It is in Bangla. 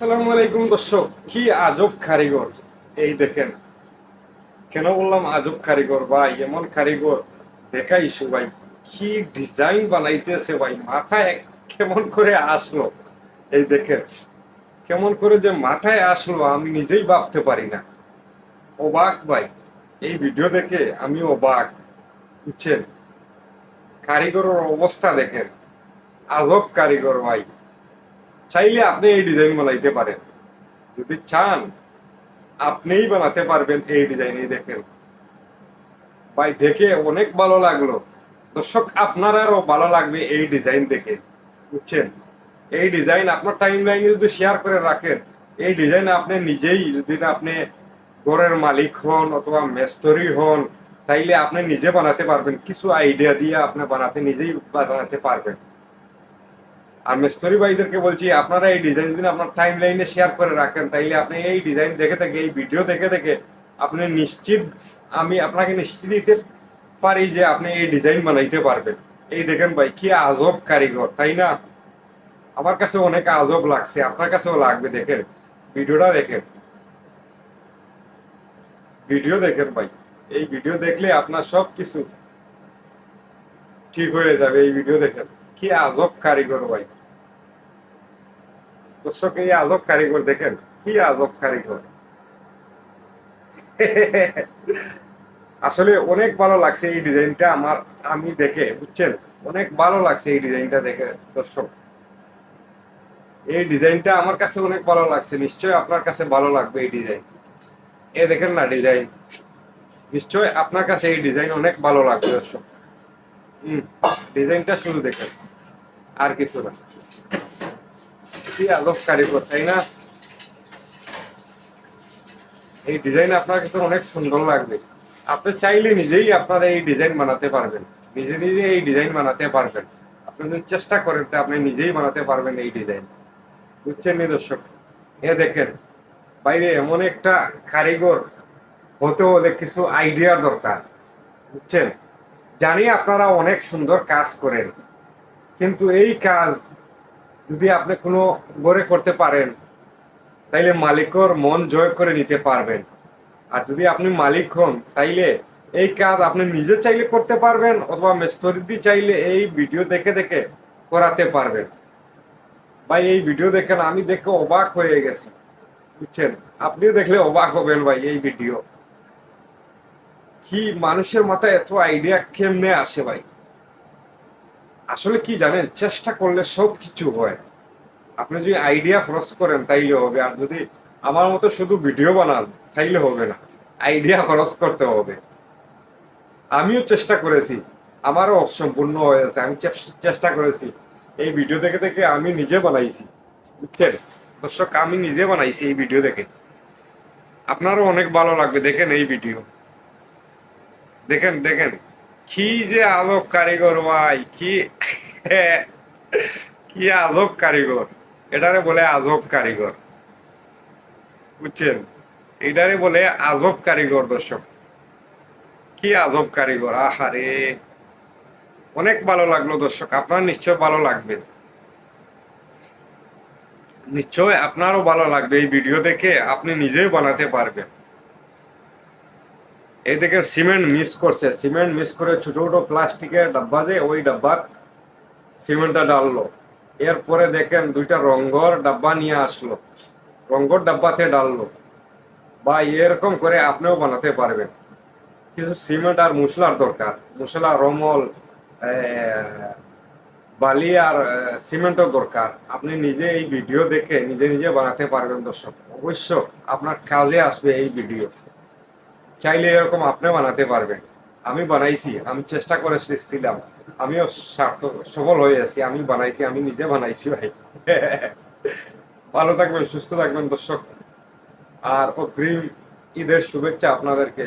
আসসালামু আলাইকুম দর্শক, কি আজব কারিগর। এই দেখেন, কেন বললাম আজব কারিগর? ভাই, এমন কারিগর দেখাইছো ভাই। কি ডিজাইন বানাইতেছে, ভাই। মাথায় কেমন করে আসলো? এই দেখেন, কেমন করে যে মাথায় আসলো, আমি নিজেই ভাবতে পারি না। অবাক, ভাই। এই ভিডিও দেখে আমি অবাক, বুঝছেন? কারিগরের অবস্থা দেখেন, আজব কারিগর, ভাই। চাইলে আপনি এই ডিজাইন বানাইতে পারেন। যদি চান, আপনিই বানাতে পারবেন এই ডিজাইন, এই দেখেন। ভাই, দেখে অনেক ভালো লাগল। দর্শক আপনারাও ভালো লাগবে এই ডিজাইন দেখে, বুঝছেন? এই ডিজাইন আপনার টাইম লাইনে যদি শেয়ার করে রাখেন, এই ডিজাইন আপনি নিজেই যদি আপনি ঘরের মালিক হন অথবা মেস্তরি হন, তাইলে আপনি নিজে বানাতে পারবেন। কিছু আইডিয়া দিয়ে আপনি বানাতে, নিজেই বানাতে পারবেন। আর মিস্তরি ভাইদেরকে বলছি, আপনারা এই ডিজাইন যদি আপনার টাইম লাইনে শেয়ার করে রাখেন, তাইলে আপনি এই ডিজাইন দেখে দেখে, এই ভিডিও দেখে দেখে আপনি নিশ্চিত, আমি আপনাকে নিশ্চিত দিতে পারি যে আপনি এই ডিজাইন বানাইতে পারবেন। এই দেখেন ভাই, কি আজব কারিগর, তাই না? আমার কাছে অনেক আজব লাগছে, আপনার কাছেও লাগবে, দেখেন। ভিডিওটা দেখেন। ভিডিও দেখেন ভাই, এই ভিডিও দেখলে আপনার সব কিছু ঠিক হয়ে যাবে, এই ভিডিও দেখেন। কি আজব কারিগর ভাই। দর্শক, এই আজব কারিগর দেখেন, কি আজব কারিগর। আসলে অনেক ভালো লাগছে এই ডিজাইনটা আমার, আমি দেখে, বুঝছেন? অনেক ভালো লাগছে এই ডিজাইনটা দেখে, দর্শক। এই ডিজাইনটা আমার কাছে অনেক ভালো লাগছে নিশ্চয় আপনার কাছে ভালো লাগবে এই ডিজাইন। এ দেখেন না ডিজাইন। নিশ্চয় আপনার কাছে এই ডিজাইন অনেক ভালো লাগবে, দর্শক। হম, ডিজাইনটা শুরু দেখেন, আর কিছু না। কি আজব কারিগর, তাই না? এই ডিজাইন আপনার অনেক সুন্দর লাগবে। আপনি চাইলে নিজেই এই ডিজাইন বানাতে পারবেন। নিজে নিজে এই ডিজাইন বানাতে পারবেন। আপনি যদি চেষ্টা করেন আপনি নিজেই বানাতে পারবেন এই ডিজাইন। বুঝছেন নি দর্শক? এ দেখেন, বাইরে এমন একটা কারিগর হতে হলে কিছু আইডিয়ার দরকার। বুঝছেন? জানি আপনারা অনেক সুন্দর কাজ করেন, কিন্তু এই কাজ যদি আপনি কোনো গড়ে করতে পারেন, তাইলে মালিকর মন জয় করে নিতে পারবেন। আর যদি আপনি মালিক হন, তাইলে এই কাজ আপনি নিজে চাইলে করতে পারবেন অথবা মেস্তরিদি চাইলে এই ভিডিও দেখে দেখে করাতে পারবেন। ভাই, এই ভিডিও দেখেন, আমি দেখে অবাক হয়ে গেছি। বুঝছেন? আপনিও দেখলে অবাক হবেন ভাই এই ভিডিও। কি মানুষের মাথায় এত আইডিয়া কেমনে আসে ভাই? আসলে কি জানেন, চেষ্টা করলে সব কিছু হয়। আপনি যদি আইডিয়া খরচ করেন, তাইলে হবে। আর যদি আমার মতো শুধু ভিডিও বানান, তাইলে হবে না। আইডিয়া খরচ করতে হবে। আমিও চেষ্টা করেছি। আমারও অসম্পূর্ণ হয়েছে আমি চেষ্টা করেছি। এই ভিডিও দেখে দেখে আমি নিজে বানাইছি। বুঝছেন? দর্শক, আমি নিজে বানাইছি এই ভিডিও দেখে। আপনারও অনেক ভালো লাগবে। দেখেন এই ভিডিও দেখেন দেখেন। কি যে আলোক কারিগর ভাই, কি কি আজব কারিগর। এটারে বলে আজব কারিগর। বুঝছেন? এটারে বলে আজব কারিগর, দর্শক। কি আজব কারিগর, আহারে। অনেক ভালো লাগল, দর্শক। আপনার নিশ্চয় ভালো লাগবে। নিশ্চয় আপনারও ভালো লাগবে এই ভিডিও দেখে। আপনি নিজেই বানাতে পারবেন। এই দেখে সিমেন্ট মিস করছে। সিমেন্ট মিস করে ছোট ছোট প্লাস্টিকের ডাব্বা যে, ওই ডাব্বার সিমেন্টটা ডাললো এরপরে দেখেন দুইটা রঙ্গর ডাব্বা নিয়ে আসলো। রঙ্গর ডাব্বাতে ডাললো বা এরকম করে আপনিও বানাতে পারবেন। কিছু সিমেন্ট আর মশলার দরকার। মশলা, রমল বালি আর সিমেন্টও দরকার। আপনি নিজে এই ভিডিও দেখে নিজে নিজে বানাতে পারবেন দর্শক। অবশ্য আপনার কাজে আসবে এই ভিডিও। চাইলে এরকম আপনি বানাতে পারবেন। আমি বানাইছি, আমি চেষ্টা করে ছিলাম আমিও স্বার্থ, সফল হয়ে আছি, আমি বানাইছি, আমি নিজে বানাইছি ভাই। ভালো থাকবেন, সুস্থ থাকবেন দর্শক। আর অগ্রিম ঈদের শুভেচ্ছা আপনাদেরকে।